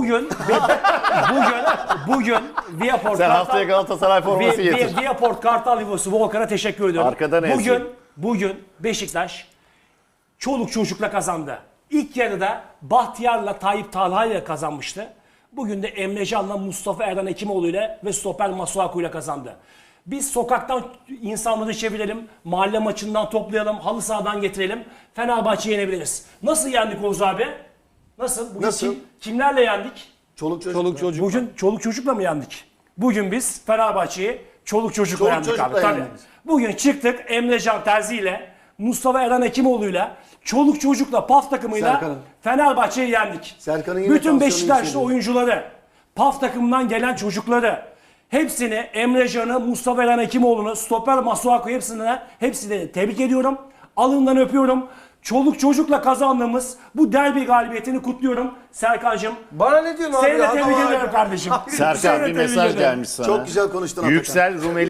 Bugün bugün bugün Viaport Sen Kartal- haftaya Galatasaray forması Vi- getir. Vi- Viaport Kartal Yuvası Volkan'a teşekkür ediyorum. Arkadan ezdi. Bugün bugün Beşiktaş çoluk çocukla kazandı. İlk yarıda Bahtiyar'la Tayyip Talha ile kazanmıştı. Bugün de Emre Can'la Mustafa Erdan Hekimoğlu ile ve Stoper Masuaku ile kazandı. Biz sokaktan insanları çevirelim, mahalle maçından toplayalım, halı sahadan getirelim. Fenerbahçe'yi yenebiliriz. Nasıl yendik Oğuz abi? Nasıl? Bugün Nasıl? kim- kimlerle yendik? Çoluk çocuk. Çoluk çocuk. Bugün çoluk çocukla mı yendik? Bugün biz Fenerbahçe'yi çoluk çocukla Çoluk yendik çocukla abi. Tabii. Bugün çıktık Emre Can Terzi ile Mustafa Eren Hekimoğlu'yla çoluk çocukla PAF takımıyla. Fenerbahçe'yi yendik. Serkan'ın yine Bütün Beşiktaşlı oyuncuları, PAF takımından gelen çocukları hepsini Emre Can'ı, Mustafa Eren Hekimoğlu'nu, Stoper Masuaku hepsine hepsini tebrik ediyorum. Alından öpüyorum. Çoluk çocukla kazandığımız bu derbi galibiyetini kutluyorum. Serkan'cığım Bana ne diyorsun abi? seni de Adam tebrik abi. ediyorum kardeşim. Seni Serkan de bir tebrik mesaj gelmiş sana. Çok güzel konuştun Atakan. Yüksel Rumeli